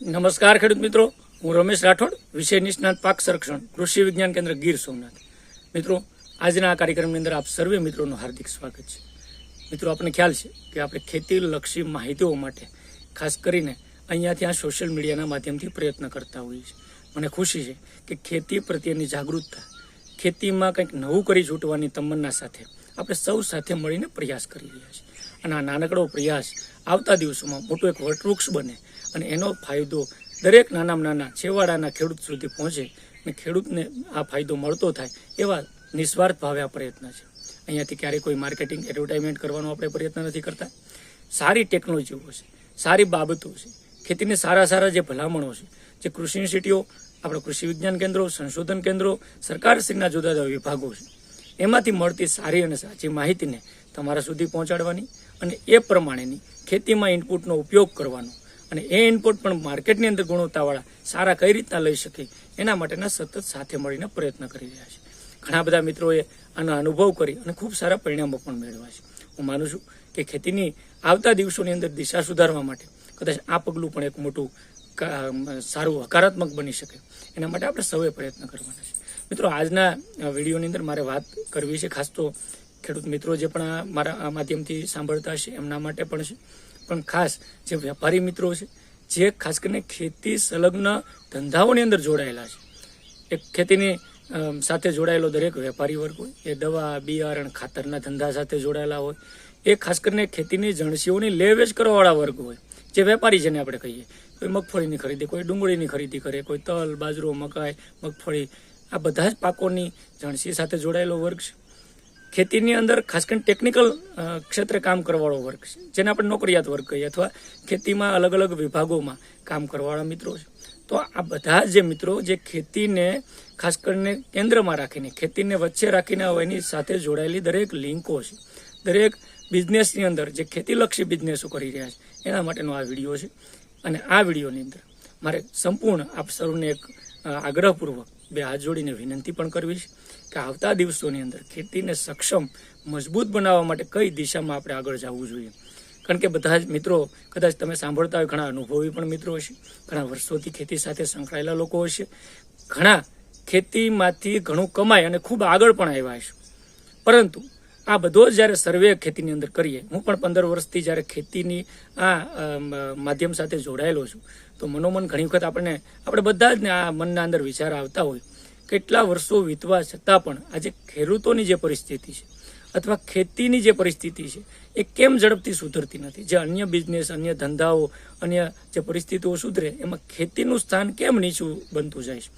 નમસ્કાર, ખેડૂત મિત્રો. હું રમેશ રાઠોડ, વિષય નિષ્ણાત પાક સંરક્ષણ, કૃષિ વિજ્ઞાન કેન્દ્ર ગીર સોમનાથ. મિત્રો, આજના આ કાર્યક્રમની અંદર આપ સર્વે મિત્રોનું હાર્દિક સ્વાગત છે. મિત્રો આપણને ખ્યાલ છે કે આપણે ખેતીલક્ષી માહિતીઓ માટે ખાસ કરીને અહીંયાથી આ સોશિયલ મીડિયાના માધ્યમથી પ્રયત્ન કરતા હોઈએ છીએ. મને ખુશી છે કે ખેતી પ્રત્યેની જાગૃતતા, ખેતીમાં કંઈક નવું કરી છૂટવાની તમન્ના સાથે આપણે સૌ સાથે મળીને પ્રયાસ કરી રહ્યા છીએ. અને આ નાનકડો પ્રયાસ આવતા દિવસોમાં મોટું એક વટવૃક્ષ બને અને એનો ફાયદો દરેક નાનામાં નાના છેવાડાના ખેડૂત સુધી પહોંચે અને ખેડૂતને આ ફાયદો મળતો થાય એવા નિસ્વાર્થ ભાવે આ પ્રયત્ન છે. અહીંયાથી ક્યારેય કોઈ માર્કેટિંગ, એડવર્ટાઇઝમેન્ટ કરવાનો આપણે પ્રયત્ન નથી કરતા. સારી ટેકનોલોજીઓ છે, સારી બાબતો છે. ખેતીને સારા સારા જે ભલામણો છે, જે કૃષિ યુનિવર્સિટીઓ, આપણા કૃષિ વિજ્ઞાન કેન્દ્રો, સંશોધન કેન્દ્રો, સરકારશ્રીના જુદા જુદા વિભાગો છે. એમાંથી મળતી સારી અને સાચી માહિતીને તમારા સુધી પહોંચાડવાની અને એ પ્રમાણેની ખેતીમાં ઇનપુટનો ઉપયોગ કરવાનો અને એ ઇનપુટ પણ માર્કેટની અંદર ગુણવત્તાવાળા સારા કઈ રીતના લઈ શકે એના માટેના સતત સાથે મળીને પ્રયત્ન કરી રહ્યા છે. ઘણા બધા મિત્રોએ આનો અનુભવ કરી અને ખૂબ સારા પરિણામો પણ મેળવ્યા છે. હું માનું છું કે ખેતીની આવતા દિવસોની અંદર દિશા સુધારવા માટે કદાચ આ પગલું પણ એક મોટું સારું હકારાત્મક બની શકે. એના માટે આપણે સૌએ પ્રયત્ન કરવાના છે. મિત્રો, આજના વિડીયોની અંદર મારે વાત કરવી છે, ખાસ તો ખેડૂત મિત્રો જે પણ મારા માધ્યમથી સાંભળતા હશે એમના માટે પણ છે. પણ ખાસ જે વેપારી મિત્રો છે, જે ખાસ કરીને ખેતી સંલગ્ન ધંધાઓની અંદર જોડાયેલા છે. એક ખેતીની સાથે જોડાયેલો દરેક વેપારી વર્ગ હોય, એ દવા, બિયારણ, ખાતરના ધંધા સાથે જોડાયેલા હોય, એ ખાસ કરીને ખેતીની જણસીઓની લે વેચ કરવાવાળા વર્ગ હોય, જે વેપારી જેને આપણે કહીએ. કોઈ મગફળીની ખરીદી, કોઈ ડુંગળીની ખરીદી કરે, કોઈ તલ, બાજરો, મકાઈ, મગફળી, આ બધા જ પાકોની જણસી સાથે જોડાયેલો વર્ગ છે. ખેતીની અંદર ખાસ કરીને ટેકનિકલ ક્ષેત્રે કામ કરવાવાળો વર્ગ છે. જેને આપણે નોકરિયાત વર્ગ કહીએ અથવા ખેતીમાં અલગ અલગ વિભાગોમાં કામ કરવાવાળા મિત્રો છે. તો આ બધા જે મિત્રો જે ખેતીને ખાસ કરીને કેન્દ્રમાં રાખીને, ખેતીને વચ્ચે રાખીને હવે એની સાથે જોડાયેલી દરેક લિંકો છે. દરેક બિઝનેસની અંદર જે ખેતીલક્ષી બિઝનેસો કરી રહ્યા છે, એના માટેનો આ વીડિયો છે. અને આ વિડીયોની અંદર મારે સંપૂર્ણ આપ સૌને એક આગ્રહપૂર્વક બે હાથ જોડીને વિનંતી પણ કરવી છે કે આવતા દિવસોની અંદર ખેતીને સક્ષમ, મજબૂત બનાવવા માટે કઈ દિશામાં આપણે આગળ જવું જોઈએ. કારણ કે બધા જ મિત્રો, કદાચ તમે સાંભળતા હોય, ઘણા અનુભવી પણ મિત્રો હશે, ઘણા વર્ષોથી ખેતી સાથે સંકળાયેલા લોકો હશે, ઘણા ખેતીમાંથી ઘણું કમાય અને ખૂબ આગળ પણ આવ્યા હશે. પરંતુ આ બધો જ્યારે સર્વે ખેતીની અંદર કરીએ, હું પણ પંદર વર્ષથી જ્યારે ખેતીની આ માધ્યમ સાથે જોડાયેલો છું તો મનોમન ઘણી વખત આપણને, આપણે બધા જ ને આ મનના અંદર વિચાર આવતા હોય. કેટલા વર્ષો વીતવા છતાં પણ આજે ખેડૂતોની જે પરિસ્થિતિ છે, અથવા ખેતીની જે પરિસ્થિતિ છે, એ કેમ ઝડપથી સુધરતી નથી? જે અન્ય બિઝનેસ અન્ય ધંધાઓ, અન્ય જે પરિસ્થિતિઓ સુધરે, એમાં ખેતીનું સ્થાન કેમ નીચું બનતું જાય છે?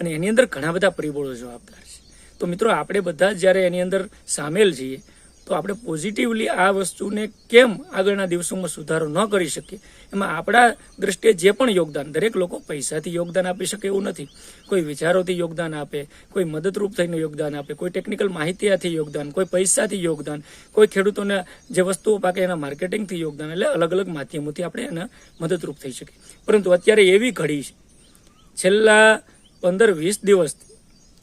અને એની અંદર ઘણા બધા પરિબળો જવાબદાર છે. તો મિત્રો, આપણે બધા જ જ્યારે એની અંદર સામેલ છીએ તો આપણે પોઝિટિવલી આ વસ્તુને કેમ આગળના દિવસોમાં સુધારો ન કરી શકીએ? એમાં આપણા દ્રષ્ટિએ જે પણ યોગદાન, દરેક લોકો પૈસાથી યોગદાન આપી શકે એવું નથી. કોઈ વિચારોથી યોગદાન આપે, કોઈ મદદરૂપ થઈને યોગદાન આપે, કોઈ ટેકનિકલ માહિતીથી યોગદાન, કોઈ પૈસાથી યોગદાન, કોઈ ખેડૂતોને જે વસ્તુઓ પાકે એના માર્કેટિંગથી યોગદાન, એટલે અલગ અલગ માધ્યમોથી આપણે એના મદદરૂપ થઈ શકીએ. પરંતુ અત્યારે એવી ઘડી છે. છેલ્લા પંદર વીસ દિવસથી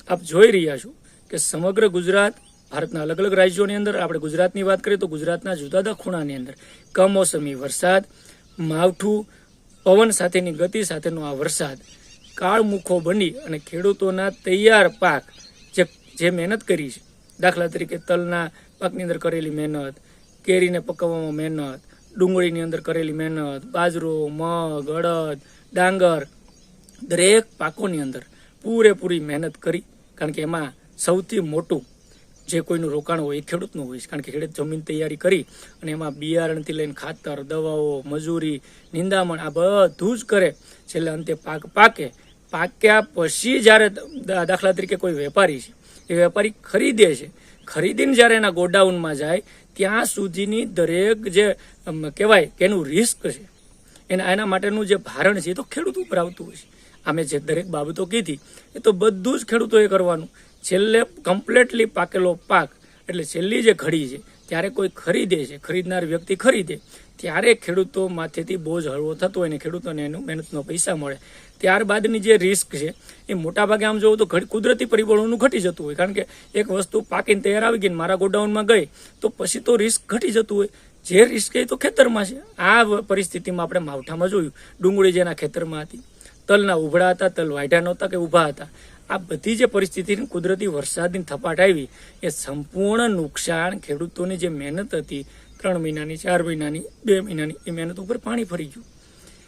આપ જોઈ રહ્યા છો કે સમગ્ર ગુજરાત ભારતના અલગ અલગ રાજ્યોની અંદર આપણે ગુજરાતની વાત કરીએ તો ગુજરાતના જુદા જુદા ખૂણાની અંદર કમોસમી વરસાદ, માવઠું, પવન સાથેની ગતિ સાથેનો આ વરસાદ, કાળમુખો બની અને ખેડૂતોના તૈયાર પાક જે જે મહેનત કરી છે, દાખલા તરીકે તલના પાકની અંદર કરેલી મહેનત, કેરીને પકવવામાં મહેનત, ડુંગળીની અંદર કરેલી મહેનત, બાજરો, મગ, અડદ, ડાંગર, દરેક પાકોની અંદર પૂરેપૂરી મહેનત કરી, કારણ કે એમાં સૌથી મોટું જે કોઈનું રોકાણ હોય એ ખેડૂતનું હોય છે. કારણ કે ખેડૂત જમીન તૈયારી કરી અને એમાં બિયારણથી લઈને ખાતર, દવાઓ, મજૂરી, નિંદામણ આ બધું જ કરે. છેલ્લે અંતે પાક પાકે. પાક્યા પછી જ્યારે દાખલા તરીકે કોઈ વેપારી છે, એ વેપારી ખરીદે છે. ખરીદીને જ્યારે એના ગોડાઉનમાં જાય, ત્યાં સુધીની દરેક જે કહેવાય કે એનું રિસ્ક છે. એના એના માટેનું જે ભારણ છે એ તો ખેડૂત ઉપર આવતું હોય છે. અમે જે દરેક બાબતો કીધી, એ તો બધું જ ખેડૂતોએ કરવાનું. છેલ્લે કમ્પ્લેટલી પાકેલો પાક, એટલે છેલ્લી જે ઘડી છે, ત્યારે કોઈ ખરીદે છે, ખરીદનાર વ્યક્તિ ખરીદે, ત્યારે ખેડૂતો માથેથી બોજ હળવો થતો હોય ને ખેડૂતોને એનું મહેનતનો પૈસા મળે. ત્યારબાદની જે રિસ્ક છે, એ મોટાભાગે આમ જોવું તો કુદરતી પરિબળોનું ઘટી જતું હોય. કારણ કે એક વસ્તુ પાકીને તૈયાર આવી ગઈને મારા ગોડાઉનમાં ગઈ, તો પછી તો રિસ્ક ઘટી જતું હોય. જે રિસ્ક એ તો ખેતરમાં છે. આ પરિસ્થિતિમાં આપણે માવઠામાં જોયું. ડુંગળી જેના ખેતરમાં હતી. તલના ઉભળા હતા, તલ વાઢ્યા નહોતા કે ઊભા હતા. આ બધી જે પરિસ્થિતિ કુદરતી વરસાદની થપાટ આવી, એ સંપૂર્ણ નુકસાન ખેડૂતોની જે મહેનત હતી, ત્રણ મહિનાની, ચાર મહિનાની, બે મહિનાની, એ મહેનત ઉપર પાણી ફરી ગયું.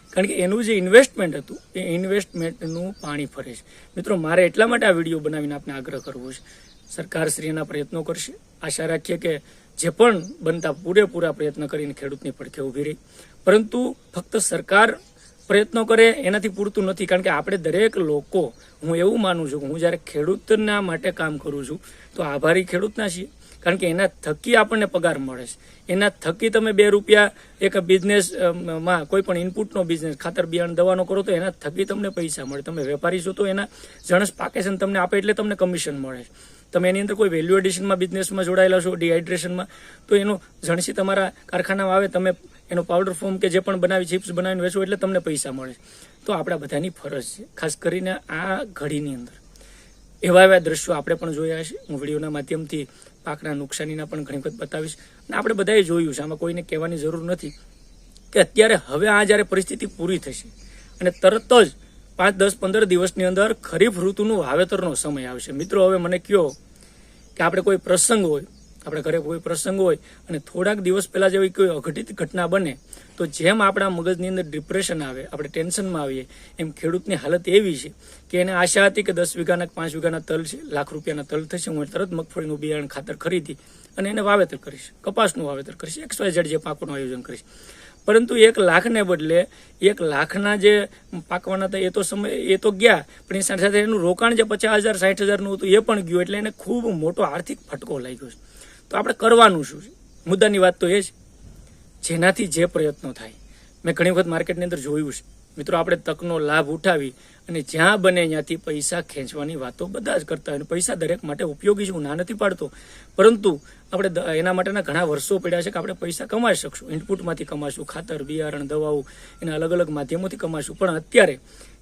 કારણ કે એનું જે ઇન્વેસ્ટમેન્ટ હતું, એ ઇન્વેસ્ટમેન્ટનું પાણી ફરે છે. મિત્રો, મારે એટલા માટે આ વીડિયો બનાવીને આપને આગ્રહ કરવો છે. સરકાર શ્રીના પ્રયત્નો કરશે. આશા રાખીએ કે જે પણ બનતા પૂરેપૂરા પ્રયત્ન કરીને ખેડૂતની પડખે ઊભી રહી. પરંતુ ફક્ત સરકાર પ્રયત્નો કરે એનાથી પૂરતું નથી. કારણ કે આપણે દરેક લોકો, હું એવું માનું છું કે હું જ્યારે ખેડૂતના માટે કામ કરું છું, તો આભારી ખેડૂતના છીએ. કારણ કે એના થકી આપણને પગાર મળે છે. એના થકી તમે બે રૂપિયા એક બિઝનેસમાં કોઈ પણ ઇનપુટનો બિઝનેસ ખાતર, બિયારણ, દવાનો કરો તો એના થકી તમને પૈસા મળે. તમે વેપારી છો તો એના જણસ પાકે છે તમને આપે એટલે તમને કમિશન મળે તમે એની અંદર કોઈ વેલ્યુ એડિશનમાં બિઝનેસમાં જોડાયેલા છો ડિહાઇડ્રેશનમાં તો એનું જણસી તમારા કારખાનામાં આવે, તમે એનો પાવડર ફોર્મ કે જે પણ બનાવી ચિપ્સ બનાવીને વેચો એટલે તમને પૈસા મળે તો આપણા બધાની ફરજ છે. ખાસ કરીને આ ઘડીની અંદર. એવા એવા દ્રશ્યો આપણે પણ જોયા છે. હું વિડીયોના માધ્યમથી પાકના નુકસાનીના પણ ઘણી વખત બતાવીશ. અને આપણે બધાએ જોયું છે. આમાં કોઈને કહેવાની જરૂર નથી કે અત્યારે હવે આ જ્યારે પરિસ્થિતિ પૂરી થશે અને તરત જ પાંચ, દસ, પંદર દિવસની અંદર ખરીફ ઋતુનું વાવેતરનો સમય આવશે. મિત્રો, હવે મને કયો કે આપણે કોઈ પ્રસંગ હોય આપણે ઘરે કોઈ પ્રસંગ હોય અને થોડાક દિવસ પહેલા જેવી કોઈ અઘટિત ઘટના બને, તો જેમ આપણા મગજની અંદર ડિપ્રેશન આવે, આપણે ટેન્શનમાં આવીએ, એમ ખેડૂતની હાલત એવી છે કે એને આશા હતી કે દસ વીઘાના પાંચ વીઘાના તલ છે, લાખ રૂપિયાના તલ થશે, હું તરત મગફળીનું બિયારણ ખાતર ખરીદી અને એને વાવેતર કરીશ, કપાસનું વાવેતર કરીશ એક્સ વાય જે પાકોનું આયોજન કરીશ. પરંતુ એક લાખને બદલે એક લાખના જે પાકવાના હતા એ તો સમય, એ તો ગયા, પણ એ સાથે સાથે એનું રોકાણ જે પચાસ હજાર, સાઠ હજારનું હતું એ પણ ગયું, એટલે એને ખૂબ મોટો આર્થિક ફટકો લાગ્યો છે. તો આપણે કરવાનું શું છે? મુદ્દાની વાત તો એ છે. જેનાથી જે પ્રયત્નો થાય. મેં ઘણી વખત માર્કેટની અંદર જોયું છે. મિત્રો, આપણે તકનો લાભ ઉઠાવી અને જ્યાં બને ત્યાંથી પૈસા ખેંચવાની વાતો બધા જ કરતા અને પૈસા દરેક માટે ઉપયોગી છે, હું ના નથી પાડતો. પરંતુ આપણે એના માટેના ઘણા વર્ષો પડ્યા છે કે આપણે પૈસા કમાઈ શકશું. ઇનપુટમાંથી કમાશું, ખાતર, બિયારણ, દવાઓ, એના અલગ અલગ માધ્યમોથી કમાશું. પણ અત્યારે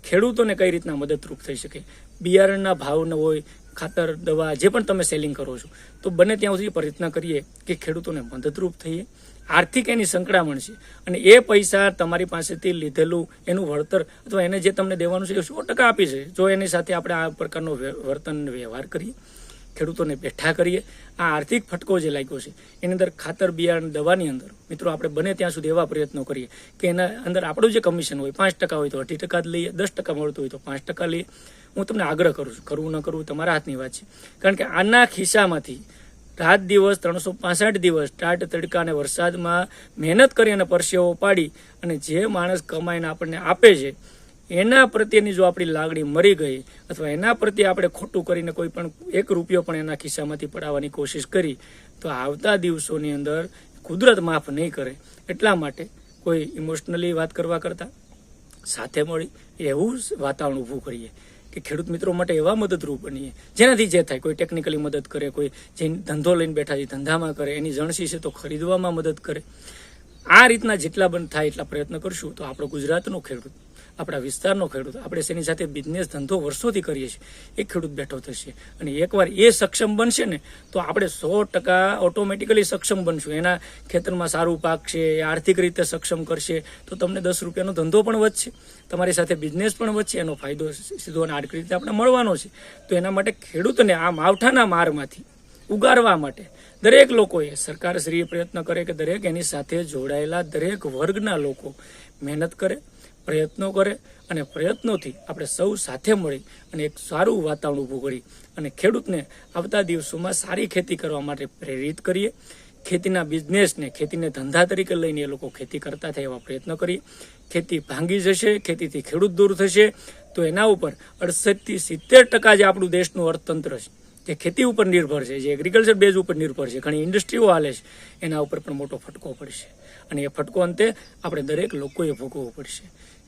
ખેડૂતોને કઈ રીતના મદદરૂપ થઈ શકે? બિયારણના ભાવ ન હોય ખાતર, દવા, જે પણ તમે સેલિંગ કરો છો, તો બને ત્યાં સુધી પ્રયત્ન કરીએ કે ખેડૂતોને મદદરૂપ થઈએ, આર્થિક એની સંકળામણ છે અને એ પૈસા તમારી પાસેથી લીધેલું એનું વળતર અથવા એને જે તમને દેવાનું છે એ સો ટકા આપી છે. જો એની સાથે આપણે આ પ્રકારનો વર્તન વ્યવહાર કરીએ, ખેડૂતોને બેઠા કરીએ, આ આર્થિક ફટકો જે લાગ્યો છે, એની અંદર ખાતર, બિયારણ દવાની અંદર, મિત્રો આપણે બને ત્યાં સુધી એવા પ્રયત્નો કરીએ કે એના અંદર આપણું જે કમિશન હોય, પાંચ ટકા હોય તો અઢી ટકા જ લઈએ, દસ ટકા મળતું હોય તો પાંચ ટકા લઈએ હું તમને આગ્રહ કરું છું. કરવું ન કરવું તમારા હાથની વાત છે. કારણ કે આના ખિસ્સામાંથી રાત દિવસ ત્રણસો પાસઠ દિવસ ટાટ તડકા અને વરસાદમાં મહેનત કરી અને પરસેવો પાડી અને જે માણસ કમાઈને આપણને આપે છે, એના પ્રત્યેની જો આપણી લાગણી મરી ગઈ અથવા એના પ્રત્યે આપણે ખોટું કરીને કોઈ પણ એક રૂપિયો પણ એના ખિસ્સામાંથી પડાવવાની કોશિશ કરી, તો આવતા દિવસોની અંદર કુદરત માફ નહીં કરે. એટલા માટે કોઈ ઇમોશનલી વાત કરવા કરતાં, સાથે મળી એવું વાતાવરણ ઊભું કરીએ. કે ખેડૂત મિત્રો માટે એવા મદદરૂપ બનીએ. જેનાથી જે થાય, કોઈ ટેકનિકલી મદદ કરે, કોઈ જે ધંધો લઈને બેઠા છે, ધંધામાં કરે, એની જણસી છે તો ખરીદવામાં મદદ કરે. આ રીતના જેટલા બન થાય એટલા પ્રયત્ન કરશું તો આપણો ગુજરાતનો ખેડૂત આપણા વિસ્તારનો ખેડૂત, આપણે એની સાથે બિઝનેસ ધંધો વર્ષોથી કરીએ છીએ એ ખેડૂત બેઠો થશે. અને એકવાર એ સક્ષમ બનશે ને, તો આપણે સો ટકા ઓટોમેટિકલી સક્ષમ બનશું. એના ખેતરમાં સારું પાકશે આર્થિક રીતે સક્ષમ કરશે, તો તમને દસ રૂપિયાનો ધંધો પણ વધશે. તમારી સાથે બિઝનેસ પણ વધશે, એનો ફાયદો સીધો અને આર્થિક રીતે આપણે મળવાનો છે. તો એના માટે ખેડૂતને આ માવઠાના મારમાંથી ઉગારવા માટે દરેક લોકોએ સરકારશ્રીએ પ્રયત્ન કરે કે દરેક એની સાથે જોડાયેલા દરેક વર્ગના લોકો મહેનત કરે પ્રયત્નો કરે અને પ્રયત્નોથી આપણે સૌ સાથે મળી અને એક સારું વાતાવરણ ઊભું કરી અને ખેડૂતને આવતા દિવસોમાં સારી ખેતી કરવા માટે પ્રેરિત કરીએ. ખેતીના બિઝનેસને ખેતીને ધંધા તરીકે લઈને એ લોકો ખેતી કરતા થાય એવા પ્રયત્નો કરીએ. ખેતી ભાંગી જશે, ખેતીથી ખેડૂત દૂર થશે. તો એના ઉપર અડસઠથી સિત્તેર ટકા જે આપણું દેશનું અર્થતંત્ર છે, જે ખેતી ઉપર નિર્ભર છે, જે એગ્રીકલ્ચર બેઝ ઉપર નિર્ભર છે. ઘણી ઇન્ડસ્ટ્રીઓ હાલે છે, એના ઉપર પણ મોટો ફટકો પડશે. અને એ ફટકો અંતે આપણે દરેક લોકોએ ભોગવવો પડશે.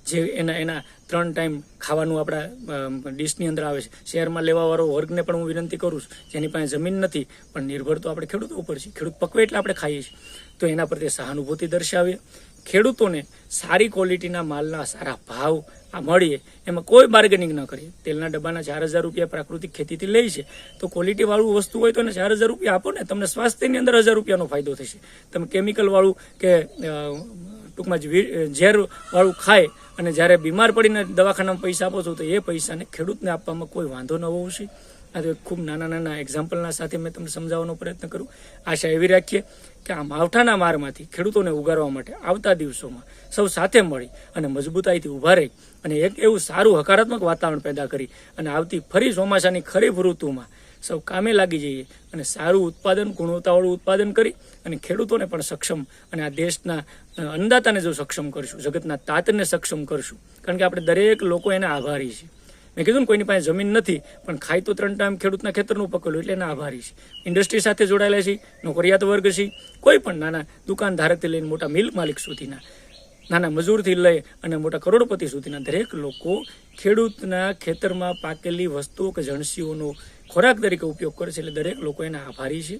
જે એના એના ત્રણ ટાઈમ ખાવાનું આપણા ડીશની અંદર આવે છે. શહેરમાં લેવાવાળો વર્ગને પણ હું વિનંતી કરું છું. જેની પાસે જમીન નથી, પણ નિર્ભર તો આપણે ખેડૂતો ઉપર છે ખેડૂત પકવે એટલે આપણે ખાઈએ છીએ. તો એના પ્રત્યે સહાનુભૂતિ દર્શાવીએ. ખેડૂતોને સારી ક્વોલિટીના માલના સારા ભાવ આ મળીએ. એમાં કોઈ બાર્ગેનિંગ ન કરીએ. તેલના ડબ્બાના ચાર હજાર રૂપિયા પ્રાકૃતિક ખેતીથી લે છે. તો ક્વોલિટીવાળું વસ્તુ હોય તો એને ચાર હજાર રૂપિયા આપો ને, તમને સ્વાસ્થ્યની અંદર હજાર રૂપિયાનો ફાયદો થશે. તમે કેમિકલવાળું કે ટૂંકમાં જે વી- ઝેર વાળું ખાય અને જ્યારે બીમાર પડીને દવાખાનામાં પૈસા આપો છો, તો એ પૈસાને ખેડૂતને આપવામાં કોઈ વાંધો ન હોવો છે. આ તો ખૂબ નાના નાના એક્ઝામ્પલના સાથે મેં તમને સમજાવવાનો પ્રયત્ન કરું. આશા એવી રાખીએ કે આ માવઠાના મારમાંથી ખેડૂતોને ઉગારવા માટે આવતા દિવસોમાં સૌ સાથે મળી અને મજબૂતાઈથી ઊભા રહી અને એક એવું સારું હકારાત્મક વાતાવરણ પેદા કરી અને આવતી ફરી ચોમાસાની ખરીફ ઋતુમાં સૌ કામે લાગી જઈએ અને સારું ઉત્પાદન, ગુણવત્તાવાળું ઉત્પાદન કરી અને ખેડૂતોને પણ સક્ષમ અને આ દેશના અન્નદાતાને જો સક્ષમ કરશું, જગતના તાતને સક્ષમ કરશું. કારણ કે આપણે દરેક લોકો એને આભારી છે. મેં કીધું ને કોઈની પાસે જમીન નથી, પણ ખાય તો ત્રણ ટાઈમ ખેડૂતના ખેતરનું પકડ્યું એટલે એના આભારી છે. ઇન્ડસ્ટ્રી સાથે જોડાયેલા છે, નોકરિયાત વર્ગ છે, કોઈ પણ નાના દુકાનધારકથી લઈને મોટા મિલ માલિક સુધીના, નાના મજૂરથી લઈ અને મોટા કરોડપતિ સુધીના દરેક લોકો ખેડૂતના ખેતરમાં પાકેલી વસ્તુઓ કે જણસીઓનો ખોરાક તરીકે ઉપયોગ કરે છે એટલે દરેક લોકો એના આભારી છે.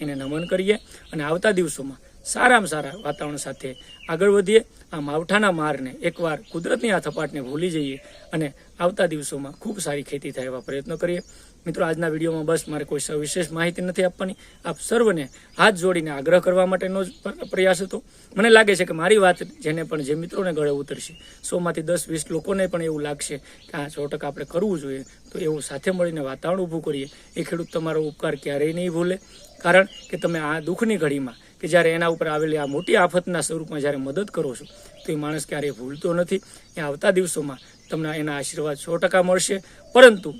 એને નમન કરીએ અને આવતા દિવસોમાં સારામાં સારા વાતાવરણ સાથે આગળ વધીએ. આ માવઠાના મારને એકવાર કુદરતની આ થપાટને ભૂલી જઈએ અને આવતા દિવસોમાં ખૂબ સારી ખેતી થાય એવા પ્રયત્નો કરીએ. મિત્રો, આજના વિડીયોમાં બસ મારે કોઈ વિશેષ માહિતી નથી આપવાની. આપ સર્વને હાથ જોડીને આગ્રહ કરવા માટેનો જ પ્રયાસ હતો. મને લાગે છે કે મારી વાત જેને પણ જે મિત્રોને ગળે ઉતરશે, સોમાંથી દસ, વીસ લોકોને પણ એવું લાગશે કે આ સો આપણે કરવું જોઈએ, તો એવું સાથે મળીને વાતાવરણ ઊભું કરીએ. એ ખેડૂત તમારો ઉપકાર ક્યારેય નહીં ભૂલે. કારણ કે તમે આ દુઃખની ઘડીમાં કે જ્યારે એના ઉપર આવેલી આ મોટી આફતના સ્વરૂપમાં જ્યારે મદદ કરો છો, તો એ માણસ ક્યારેય ભૂલતો નથી. એ આવતા દિવસોમાં તમને એના આશીર્વાદ સો ટકા મળશે. પરંતુ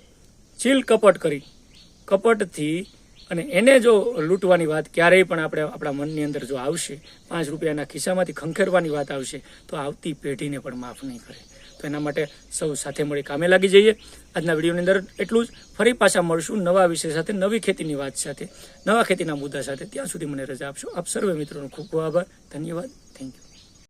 ચીલ કપટ કરી. કપટથી અને એને જો લૂંટવાની વાત ક્યારેય પણ આપણે આપણા મનની અંદર જો આવશે, પાંચ રૂપિયાના ખિસ્સામાંથી ખંખેરવાની વાત આવશે, તો આવતી પેઢીને પણ માફ નહીં કરે. તો એના માટે સૌ સાથે મળી કામે લાગી જઈએ. આજના વિડીયોની અંદર એટલું જ. ફરી પાછા મળશું નવા વિષય સાથે, નવી ખેતીની વાત સાથે, નવા ખેતીના મુદ્દા સાથે. ત્યાં સુધી મને રજા આપશો. આપ સર્વે મિત્રોનો ખૂબ ખૂબ આભાર. ધન્યવાદ. Thank you